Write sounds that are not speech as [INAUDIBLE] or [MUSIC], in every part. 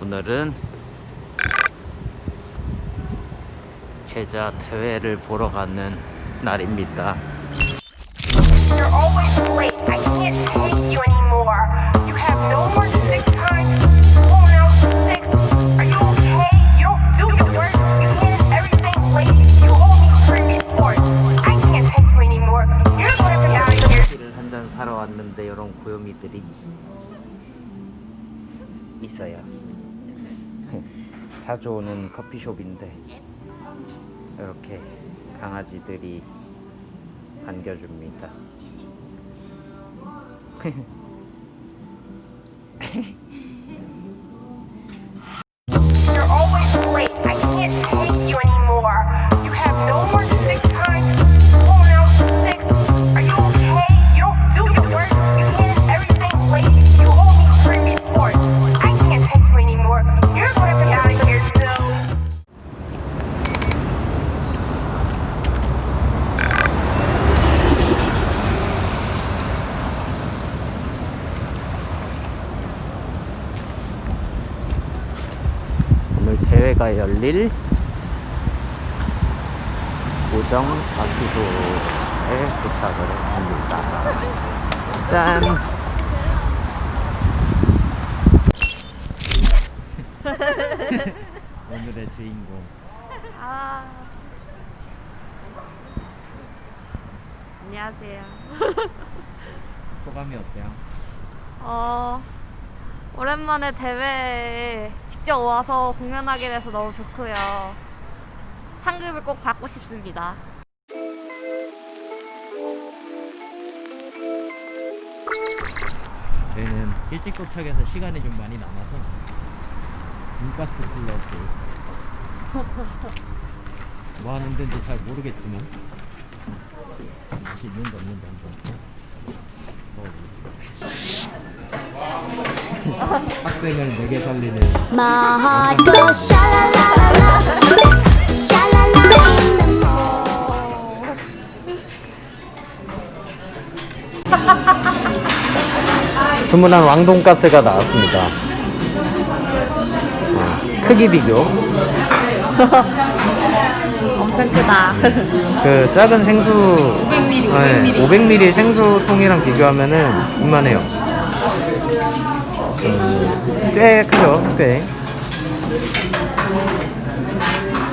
오늘은 제자 대회를 보러 가는 날입니다. You're always late. I can't take you anymore. You have no more sick time. Oh, now sick. Are you okay? You don't do your work. You handed everything late. You owe me three reports. I can't take you anymore. You're gonna be out of here. 커피를 한잔 사러 왔는데 이런 구요미들이 있어요. 자주 오는 커피숍인데 이렇게 강아지들이 반겨줍니다. [LAUGHS] [LAUGHS] 대회가 열릴 고정 아키도에 도착을 했습니다. 짠! [LAUGHS] 오늘의 주인공. 아. 안녕하세요. 소감이 어때요? 어, 오랜만에 대회에 직접 와서 공연하게 돼서 너무 좋고요. 상금을 꼭 받고 싶습니다. 저희는 일찍 도착해서 시간이 좀 많이 남아서 돈가스 클럽을 [LAUGHS] 뭐 하는 데인지 잘 모르겠지만 맛이 있는지 없는지 한번 먹어보겠습니다 학생을 내게 살리는 마하도 샤랄라라 샤랄라 주문한 왕돈가스가 나왔습니다 아, 크기 비교 [LAUGHS] 엄청 크다. 그 작은 생수 500ml, 500ml. 500ml 생수통이랑 비교하면은 이만해요. 음, 꽤 크죠, 꽤.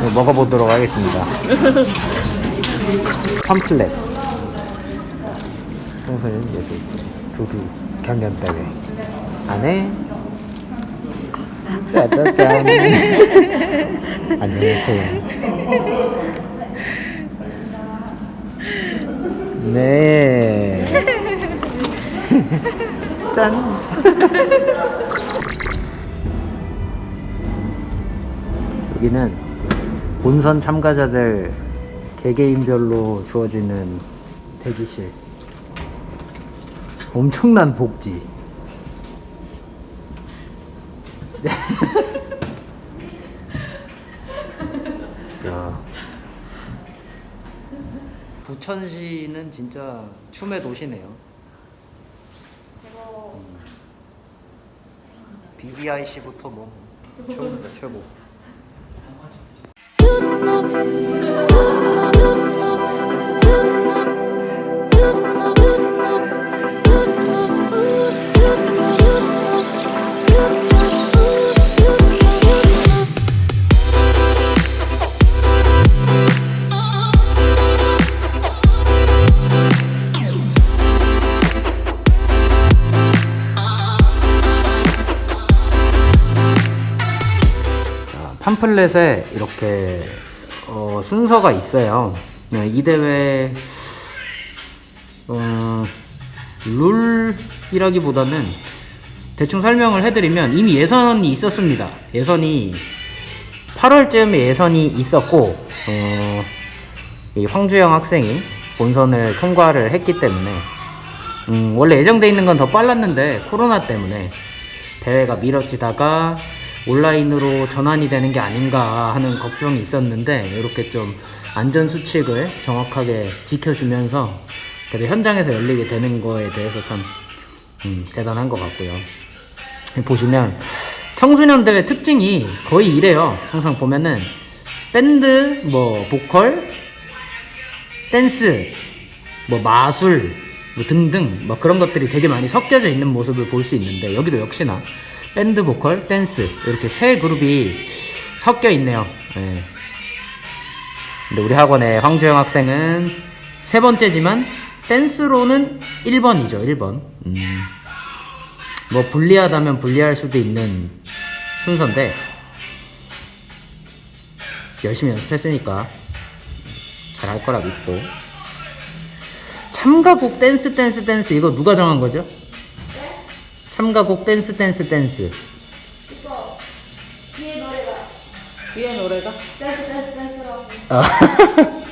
이거 먹어보도록 하겠습니다. [LAUGHS] 팜플렛. 청소년 예술 두두 경연대회 안에 짜자잔 [LAUGHS] 안녕하세요. [LAUGHS] 네. 짠. 여기는 본선 참가자들 개개인별로 주어지는 대기실. 엄청난 복지. [LAUGHS] 야. 부천시는 진짜 춤의 도시네요. 음. BBIC부터 뭐 최고입니다, 최고. 팜플렛에 이렇게 어, 순서가 있어요. 네, 이 대회 어, 룰이라기보다는 대충 설명을 해드리면 이미 예선이 있었습니다. 예선이 8월쯤에 예선이 있었고 어, 이 황주영 학생이 본선을 통과를 했기 때문에 음, 원래 예정돼 있는 건 더 빨랐는데 코로나 때문에 대회가 미뤄지다가 온라인으로 전환이 되는 게 아닌가 하는 걱정이 있었는데 이렇게 좀 안전 수칙을 정확하게 지켜주면서 그래도 현장에서 열리게 되는 거에 대해서 참 음, 대단한 것 같고요. 보시면 청소년 대회 특징이 거의 이래요. 항상 보면은 밴드, 뭐 보컬, 댄스, 뭐 마술, 뭐 등등 뭐 그런 것들이 되게 많이 섞여져 있는 모습을 볼 수 있는데 여기도 역시나 밴드, 보컬, 댄스 이렇게 세 그룹이 섞여 있네요. 예. 근데 우리 학원의 황주영 학생은 세 번째지만 댄스로는 1번이죠, 1번. 음. 뭐 불리하다면 불리할 수도 있는 순서인데 열심히 연습했으니까 잘 할 거라 믿고 참가곡 댄스 댄스 댄스 이거 누가 정한 거죠? 참가곡 댄스 댄스 댄스 뒤에 노래가? 아, [LAUGHS]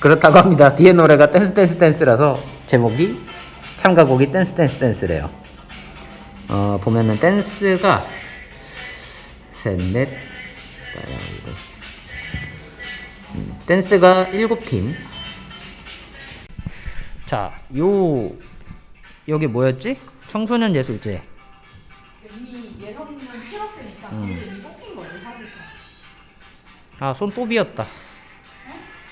그렇다고 합니다. 뒤에 노래가 댄스 댄스 댄스라서 제목이 참가곡이 댄스 댄스 댄스래요. 어, 보면은 댄스가 셋넷 음, 댄스가 일곱 팀. 자, 요 여기 뭐였지? 청소년 예술제. 이미 예선은 치렀으니까 음. 이제 뽑힌 거지 사실. 아, 손 또 비었다.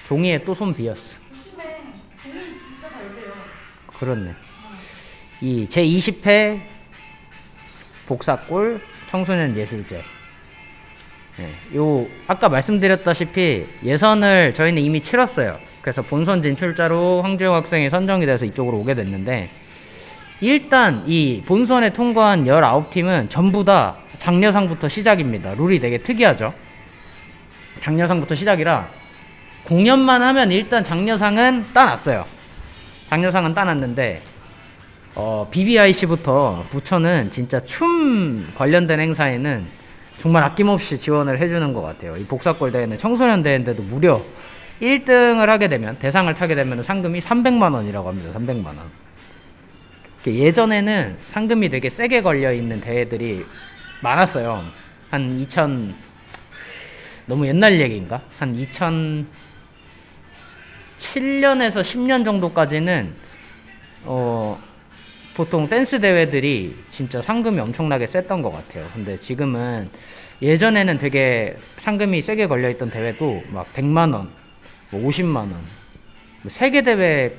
종이에 또 손 비었어. 요즘에 본인 진짜 잘 돼요. 그렇네. 이제 20회 복사골 청소년 예술제. 네, 요 아까 말씀드렸다시피 예선을 저희는 이미 치렀어요. 그래서 본선 진출자로 황주영 학생이 선정이 돼서 이쪽으로 오게 됐는데 일단 이 본선에 통과한 19팀은 전부 다 장려상부터 시작입니다. 룰이 되게 특이하죠. 장려상부터 시작이라 공연만 하면 일단 장려상은 따놨어요. 장려상은 따놨는데 어, BBIC부터 부처는 진짜 춤 관련된 행사에는 정말 아낌없이 지원을 해주는 것 같아요. 이 복사골 대회는 청소년 대회인데도 무려 1등을 하게 되면 대상을 타게 되면 상금이 300만 원이라고 합니다. 300만 원. 이렇게 예전에는 상금이 되게 세게 걸려 있는 대회들이 많았어요. 한 2000, 너무 옛날 얘기인가? 한 2007년에서 10년 정도까지는 어, 보통 댄스 대회들이 진짜 상금이 엄청나게 셌던 것 같아요. 근데 지금은 예전에는 되게 상금이 세게 걸려있던 대회도 막 100만 원, 뭐 50만 원, 뭐 세계 대회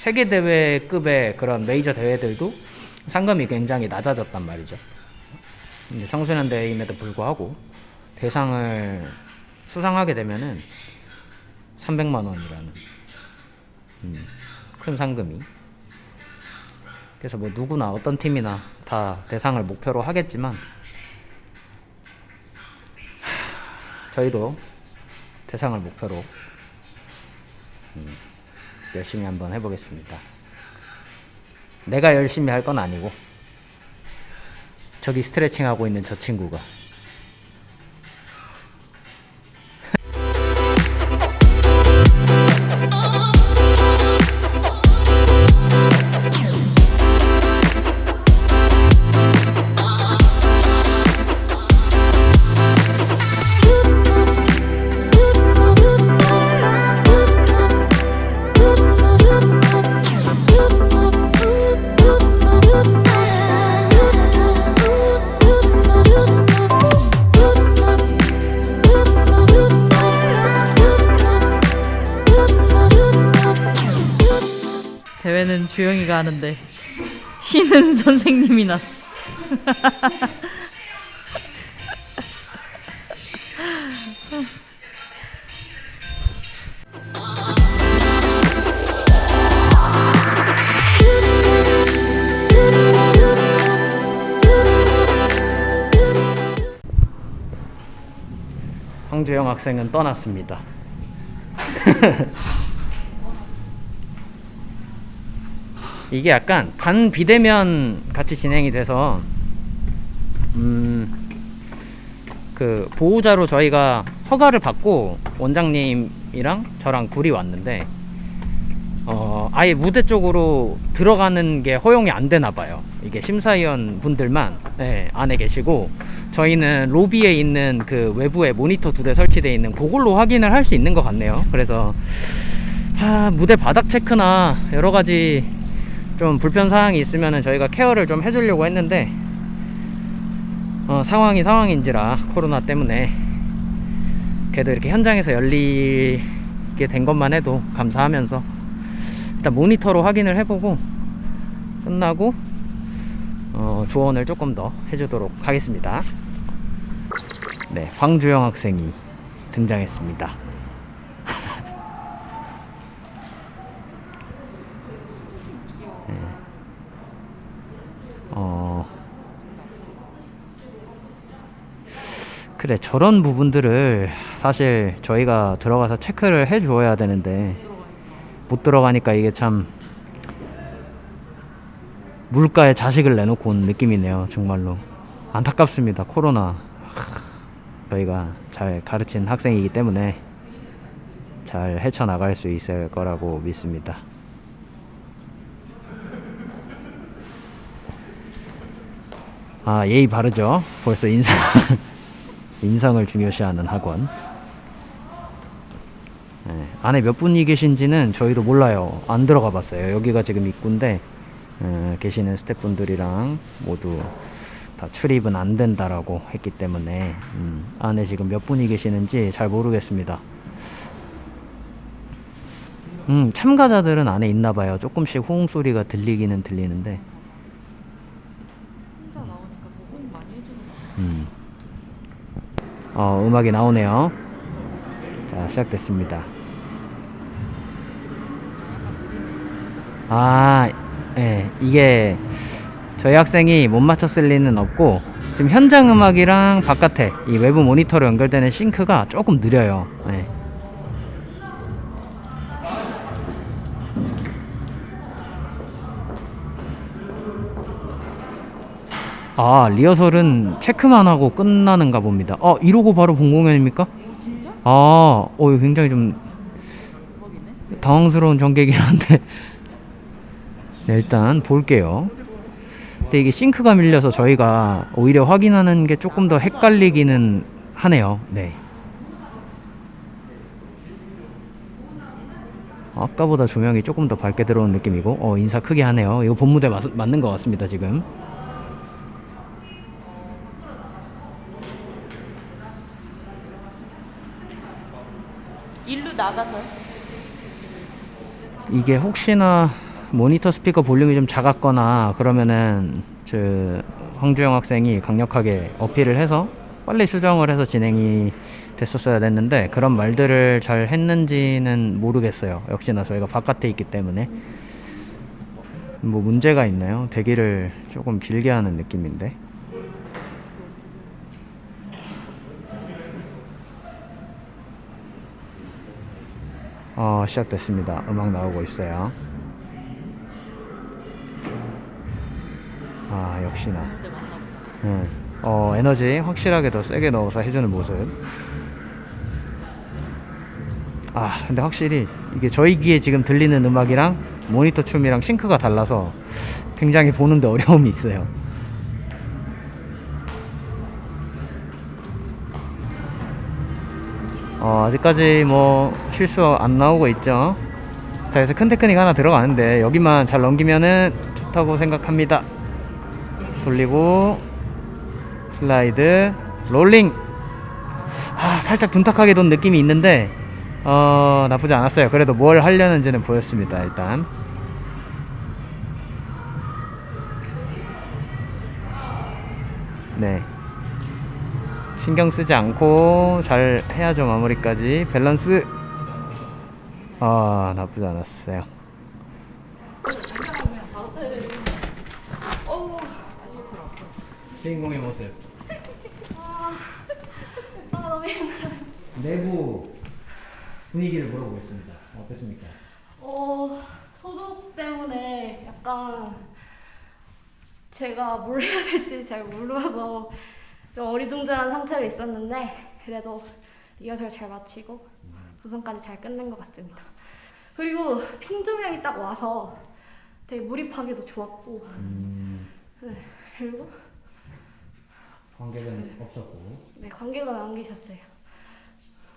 세계 대회급의 그런 메이저 대회들도 상금이 굉장히 낮아졌단 말이죠. 청소년 대회임에도 불구하고 대상을 수상하게 되면은 300만 원이라는 음, 큰 상금이 그래서 뭐 누구나 어떤 팀이나 다 대상을 목표로 하겠지만 하, 저희도 대상을 목표로 음, 열심히 한번 해보겠습니다. 내가 열심히 할 건 아니고 저기 스트레칭 하고 있는 저 친구가 주영이가 하는데 쉬는 선생님이 났어. 황주영 학생은 떠났습니다. [LAUGHS] 이게 약간 반 비대면 같이 진행이 돼서 음, 그 보호자로 저희가 허가를 받고 원장님이랑 저랑 둘이 왔는데 어, 아예 무대 쪽으로 들어가는 게 허용이 안 되나 봐요. 이게 심사위원 분들만 네, 안에 계시고 저희는 로비에 있는 그 외부에 모니터 두 대 설치되어 있는 그걸로 확인을 할 수 있는 것 같네요. 그래서 아, 무대 바닥 체크나 여러 가지 좀 불편 사항이 있으면은 저희가 케어를 좀 해주려고 했는데 어, 상황이 상황인지라 코로나 때문에 그래도 이렇게 현장에서 열리게 된 것만 해도 감사하면서 일단 모니터로 확인을 해보고 끝나고 어, 조언을 조금 더 해주도록 하겠습니다. 네, 황주영 학생이 등장했습니다. 그래 저런 부분들을 사실 저희가 들어가서 체크를 해 주어야 되는데 못 들어가니까 이게 참 물가에 자식을 내놓고 온 느낌이네요 정말로. 안타깝습니다 코로나. 하, 저희가 잘 가르친 학생이기 때문에 잘 헤쳐나갈 수 있을 거라고 믿습니다. 아 예의 바르죠? 벌써 인상 [LAUGHS] 인상을 중요시하는 학원. 네, 안에 몇 분이 계신지는 저희도 몰라요. 안 들어가 봤어요. 여기가 지금 입구인데 어, 계시는 스태프분들이랑 모두 다 출입은 안 된다라고 했기 때문에 음, 안에 지금 몇 분이 계시는지 잘 모르겠습니다. 음, 참가자들은 안에 있나 봐요. 조금씩 호응 소리가 들리기는 들리는데 혼자 나오니까 더 호응 많이 해주는 거 음. 어, 음악이 나오네요. 자, 시작됐습니다. 아, 예, 이게 저희 학생이 못 맞췄을 리는 없고 지금 현장 음악이랑 바깥에 이 외부 모니터로 연결되는 싱크가 조금 느려요. 예. 아 리허설은 체크만 하고 끝나는가 봅니다. 어 이러고 바로 본 공연입니까? 진짜? 아, 어 굉장히 좀 당황스러운 전개긴 한데 [LAUGHS] 네, 일단 볼게요. 근데 이게 싱크가 밀려서 저희가 오히려 확인하는 게 조금 더 헷갈리기는 하네요. 네. 아까보다 조명이 조금 더 밝게 들어온 느낌이고, 어 인사 크게 하네요. 이거 본 무대 맞, 맞는 것 같습니다 지금. 일로 나가서요? 이게 혹시나 모니터 스피커 볼륨이 좀 작았거나 그러면은 저 황주영 학생이 강력하게 어필을 해서 빨리 수정을 해서 진행이 됐었어야 됐는데 그런 말들을 잘 했는지는 모르겠어요. 역시나 저희가 바깥에 있기 때문에 뭐 문제가 있나요? 대기를 조금 길게 하는 느낌인데. 어, 시작됐습니다. 음악 나오고 있어요. 아, 역시나. 응. 어, 에너지 확실하게 더 세게 넣어서 해주는 모습. 아, 근데 확실히 이게 저희 귀에 지금 들리는 음악이랑 모니터 춤이랑 싱크가 달라서 굉장히 보는데 [LAUGHS] 어려움이 있어요. 아직까지 뭐 실수 안 나오고 있죠. 자, 그래서 큰 테크닉 하나 들어가는데 여기만 잘 넘기면은 좋다고 생각합니다. 돌리고 슬라이드 롤링 아 살짝 둔탁하게 돈 느낌이 있는데 어 나쁘지 않았어요 그래도 뭘 하려는지는 보였습니다 일단 네 신경 쓰지 않고 잘 해야죠 마무리까지 밸런스 아 나쁘지 않았어요 주인공의 모습 아 너무 힘들어. 내부 분위기를 물어보겠습니다. 어땠습니까? 어 소독 때문에 약간 제가 뭘 해야 될지 잘 몰라서 좀 어리둥절한 상태로 있었는데 그래도 리허설 잘 마치고 구성까지 잘 끝낸 것 같습니다. 그리고 핀 조명이 딱 와서 되게 몰입하기도 좋았고 네, 그리고 관객은 없었고 네, 관객은 안 계셨어요.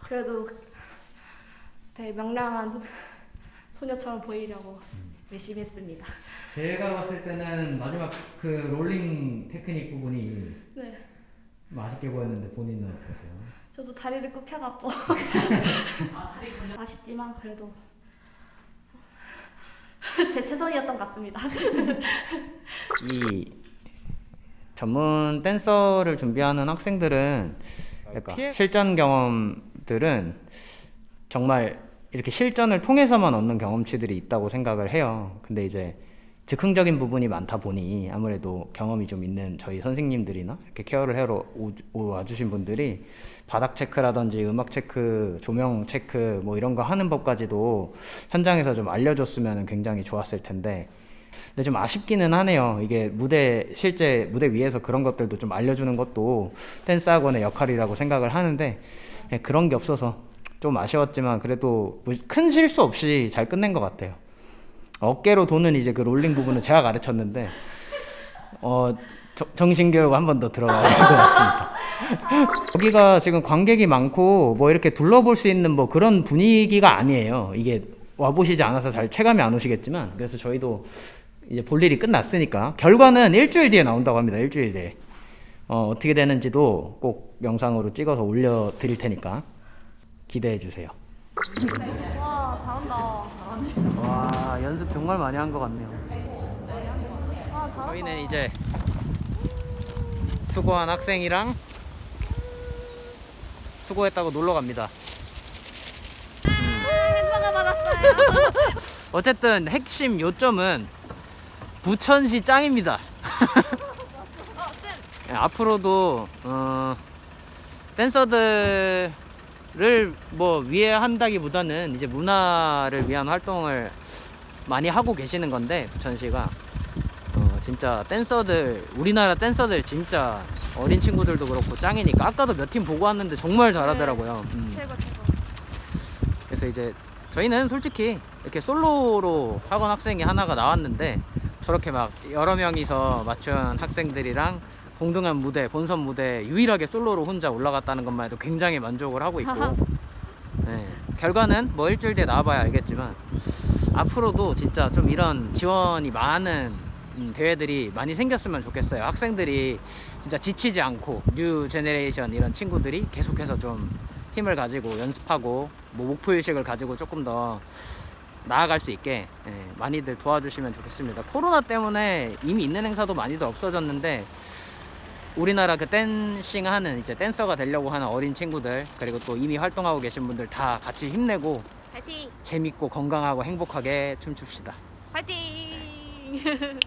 그래도 되게 명랑한 소녀처럼 보이려고 열심히 했습니다. 제가 봤을 때는 마지막 그 롤링 테크닉 부분이 네. 맛있게 보였는데 본인은 어떠세요? 저도 다리를 굽혀갖고 아쉽지만 그래도 제 최선이었던 것 같습니다. 이 전문 댄서를 준비하는 학생들은 그러니까 실전 경험들은 정말 이렇게 실전을 통해서만 얻는 경험치들이 있다고 생각을 해요. 근데 이제 즉흥적인 부분이 많다 보니 아무래도 경험이 좀 있는 저희 선생님들이나 이렇게 케어를 하러 오, 오- 와주신 분들이 바닥 체크라든지 음악 체크, 조명 체크 뭐 이런 거 하는 법까지도 현장에서 좀 알려줬으면 굉장히 좋았을 텐데 근데 좀 아쉽기는 하네요. 이게 무대 실제 무대 위에서 그런 것들도 좀 알려주는 것도 댄스 학원의 역할이라고 생각을 하는데 예, 그런 게 없어서 좀 아쉬웠지만 그래도 뭐큰 실수 없이 잘 끝낸 것 같아요. 어깨로 도는 이제 그 롤링 부분은 제가 가르쳤는데 어 저- 정신교육 한 번 더 들어가야 될 것 같습니다. [LAUGHS] 여기가 지금 관객이 많고 뭐 이렇게 둘러볼 수 있는 뭐 그런 분위기가 아니에요. 이게 와보시지 않아서 잘 체감이 안 오시겠지만 그래서 저희도 이제 볼 일이 끝났으니까 결과는 일주일 뒤에 나온다고 합니다. 일주일 뒤에 어, 어떻게 되는지도 꼭 영상으로 찍어서 올려드릴 테니까 기대해 주세요. 와 잘한다. 와 연습 정말 많이 한 것 같네요. 저희는 이제 수고한 학생이랑 수고했다고 놀러 갑니다. 햄버거 받았어요. [LAUGHS] 어쨌든 핵심 요점은 부천시 짱입니다. 어 쌤. 예, 앞으로도 어, 댄서들 을뭐 위해 한다기보다는 이제 문화를 위한 활동을 많이 하고 계시는 건데 부천시가 어, 진짜 댄서들 우리나라 댄서들 진짜 어린 친구들도 그렇고 짱이니까 아까도 몇 팀 보고 왔는데 정말 잘하더라고요. 음. 최고 최고. 그래서 이제 저희는 솔직히 이렇게 솔로로 학원 학생이 하나가 나왔는데 저렇게 막 여러 명이서 맞춘 학생들이랑 동등한 무대, 본선 무대 유일하게 솔로로 혼자 올라갔다는 것만 해도 굉장히 만족을 하고 있고 네, 결과는 뭐 일주일 뒤에 나와봐야 알겠지만 앞으로도 진짜 좀 이런 지원이 많은 음, 대회들이 많이 생겼으면 좋겠어요. 학생들이 진짜 지치지 않고 뉴 제네레이션 이런 친구들이 계속해서 좀 힘을 가지고 연습하고 뭐 목표 의식을 가지고 조금 더 나아갈 수 있게 예, 많이들 도와주시면 좋겠습니다. 코로나 때문에 이미 있는 행사도 많이들 없어졌는데 우리나라 그 댄싱 하는 이제 댄서가 되려고 하는 어린 친구들 그리고 또 이미 활동하고 계신 분들 다 같이 힘내고 파이팅. 재밌고 건강하고 행복하게 춤춥시다. 파이팅. [LAUGHS]